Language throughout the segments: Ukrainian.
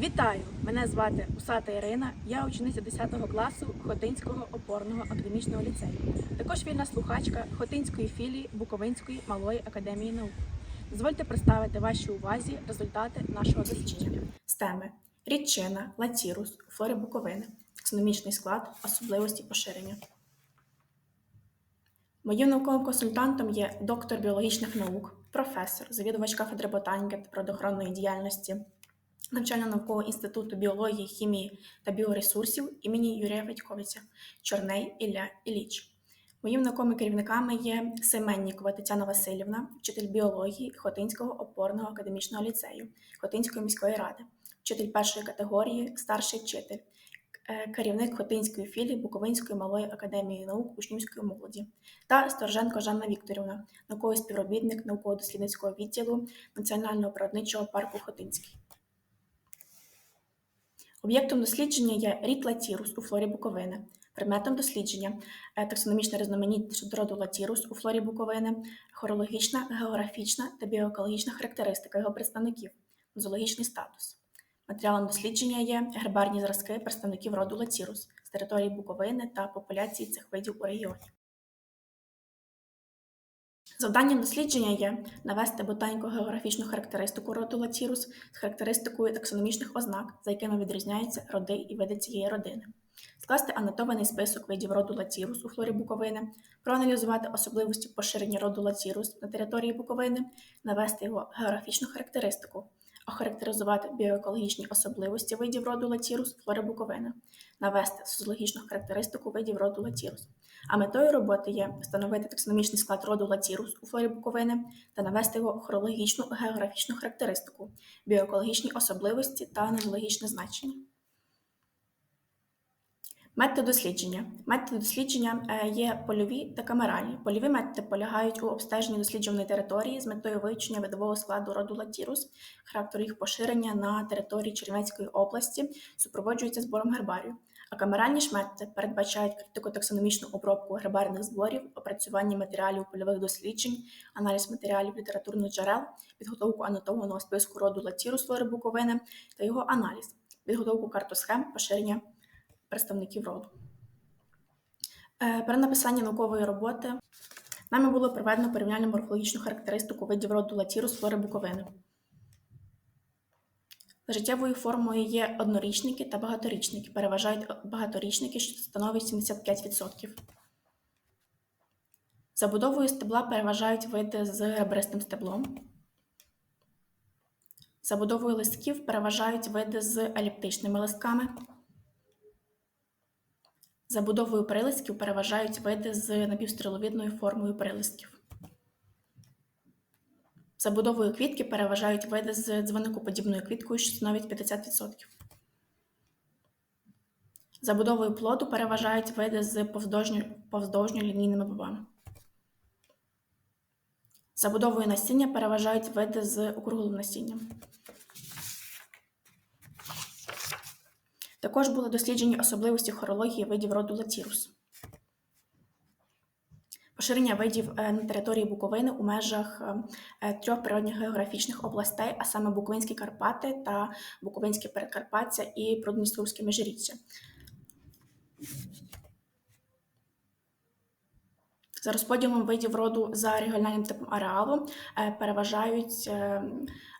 Вітаю! Мене звати Усата Ірина. Я учениця 10 класу Хотинського опорного академічного ліцею. Також вільна слухачка Хотинської філії Буковинської малої академії наук. Дозвольте представити вашій увазі результати нашого дослідження. Стеми рідчина, латірус, флори Буковини, таксономічний склад, особливості поширення. Моїм науковим консультантом є доктор біологічних наук, професор, завідувач кафедри ботаніки та природоохоронної діяльності навчально-наукового інституту біології, хімії та біоресурсів імені Юрія Федьковиця, Чорней Ілля Іліч. Моїми науковими керівниками є Семеннікова Тетяна Васильівна, вчитель біології Хотинського опорного академічного ліцею Хотинської міської ради, вчитель першої категорії, старший вчитель, е, керівник Хотинської філії Буковинської малої академії наук учнівської молоді та Сторженко Жанна Вікторівна, науковий співробітник науково-дослідницького відділу Національного природничого парку Хотинський. Об'єктом дослідження є рід латірус у флорі Буковини. Предметом дослідження е, таксономічна різноманітність роду латірус у флорі Буковини, хорологічна, географічна та біоекологічна характеристика його представників, зоологічний статус. Матеріалом дослідження є гербарні зразки представників роду латірус з території Буковини та популяції цих видів у регіоні. Завданням дослідження є навести ботаніко-географічну характеристику роду латірус з характеристикою таксономічних ознак, за якими відрізняються роди і види цієї родини, скласти анотований список видів роду латірус у флорі Буковини, проаналізувати особливості поширення роду латірус на території Буковини, навести його географічну характеристику, охарактеризувати біоекологічні особливості видів роду латірус флори Буковини, навести соціологічну характеристику видів роду латірус. А метою роботи є встановити таксономічний склад роду латірус у флорі Буковини та навести його хронологічну географічну характеристику, біоекологічні особливості та нозологічне значення. Методи дослідження. Методи дослідження е, є польові та камеральні. Польові методи полягають у обстеженні досліджуваної території з метою вивчення видового складу роду латірус, характеру їх поширення на території Чернівецької області, супроводжуються збором гербарію. А камеральні ж методи передбачають критико-таксономічну обробку гербарних зборів, опрацювання матеріалів польових досліджень, аналіз матеріалів літературних джерел, підготовку анотованого списку роду латірус флори Буковини та його аналіз, підготовку картосхем поширення представників роду. Е, При написанні наукової роботи нами було проведено порівняльну морфологічну характеристику видів роду латірус флори Буковини. Життєвою формою є однорічники та багаторічники. Переважають багаторічники, що становить 75%. Забудовою стебла переважають види з ребристим стеблом. Забудовою листків переважають види з еліптичними листками. Забудовою прилистків переважають види з напівстріловидною формою прилистків. Забудовою квітки переважають види з дзвоникоподібною квіткою, що становить 50%. Забудовою плоду переважають види з повздовжньо-лінійними бобами. Забудовою насіння переважають види з округлим насінням. Також були досліджені особливості хорології видів роду латірус. Поширення видів е, на території Буковини у межах е, трьох природних географічних областей, а саме Буковинські Карпати та Буковинське Передкарпаття і Продністровське Межиріччя. За розподілом видів роду за регіональним типом ареалу е, переважають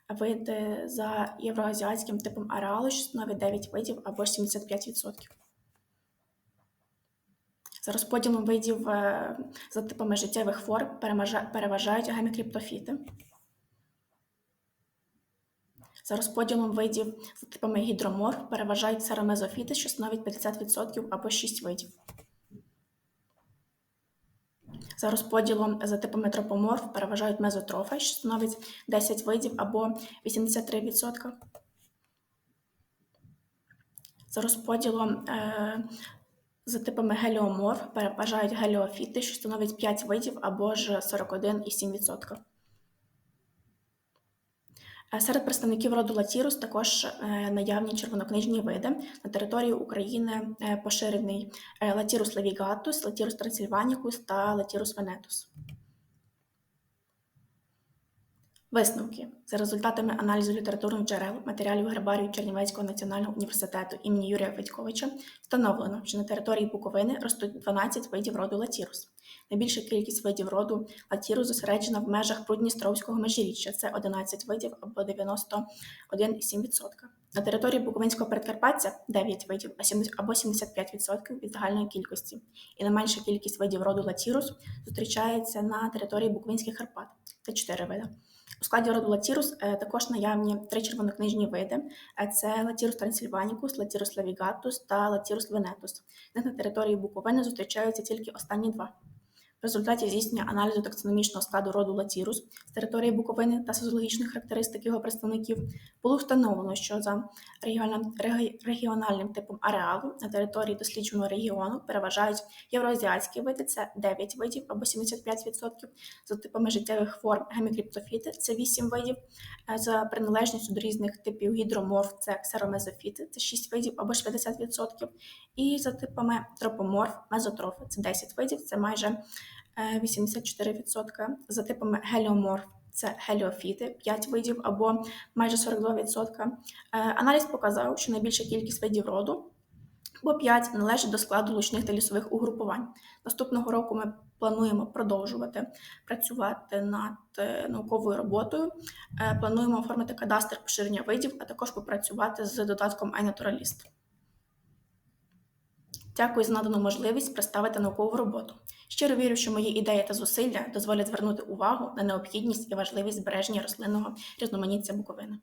види за євроазіатським типом ареалу, що становить 9 видів або 75%. За розподілом видів е, за типами життєвих форм переважають гемікриптофіти. За розподілом видів за типами гідроморф переважають серомезофіти, що становить 50% або 6 видів. За розподілом за типами тропоморф переважають мезотрофи, що становить 10 видів або 83%. За розподілом е, за типами геліоморф переважають геліофіти, що становить 5 видів або ж 41,7%. Е, Серед представників роду латірус також е, наявні червонокнижні види. На території України е, поширений латірус левігатус, латірус трансильванікус та латірус венетус. Висновки за результатами аналізу літературних джерел матеріалів гербарію Чернівецького національного університету імені Юрія Федьковича встановлено, що на території Буковини ростуть 12 видів роду латірус. Найбільша кількість видів роду латірус зосереджена в межах Прудністровського межиріччя – це 11 видів або 91,7%. На території Буковинського передкарпаття 9 видів або 75% від загальної кількості. І найменша кількість видів роду латірус зустрічається на території Буковинських Карпат – це 4 види. У складі роду латірус е, також наявні три червонокнижні види: Е, це латірус трансильванікус, латірус лавігатус та латірус венетус. Них на території Буковини зустрічаються тільки останні два. В результаті здійснення аналізу таксономічного складу роду латірус з території Буковини та соціологічних характеристик його представників було встановлено, що за регіональним, типом ареалу на території дослідженого регіону переважають євроазіатські види, це 9 видів або 75%, за типами життєвих форм гемікриптофіти це 8 видів, е, за приналежністю до різних типів гідроморф це ксеромезофіти, це 6 видів або ж 50%, і за типами тропоморф, мезотрофи це 10 видів, це майже 84%, за типами геліоморф це геліофіти 5 видів або майже 42%. Е, Аналіз показав, що найбільша кількість видів роду бо 5 належить до складу лучних та лісових угрупувань. Наступного року ми плануємо продовжувати працювати над е, науковою роботою. Е, Плануємо оформити кадастр поширення видів, а також попрацювати з додатком iNaturalist. Дякую за надану можливість представити наукову роботу. Щиро вірю, що мої ідеї та зусилля дозволять звернути увагу на необхідність і важливість збереження рослинного різноманіття Буковини.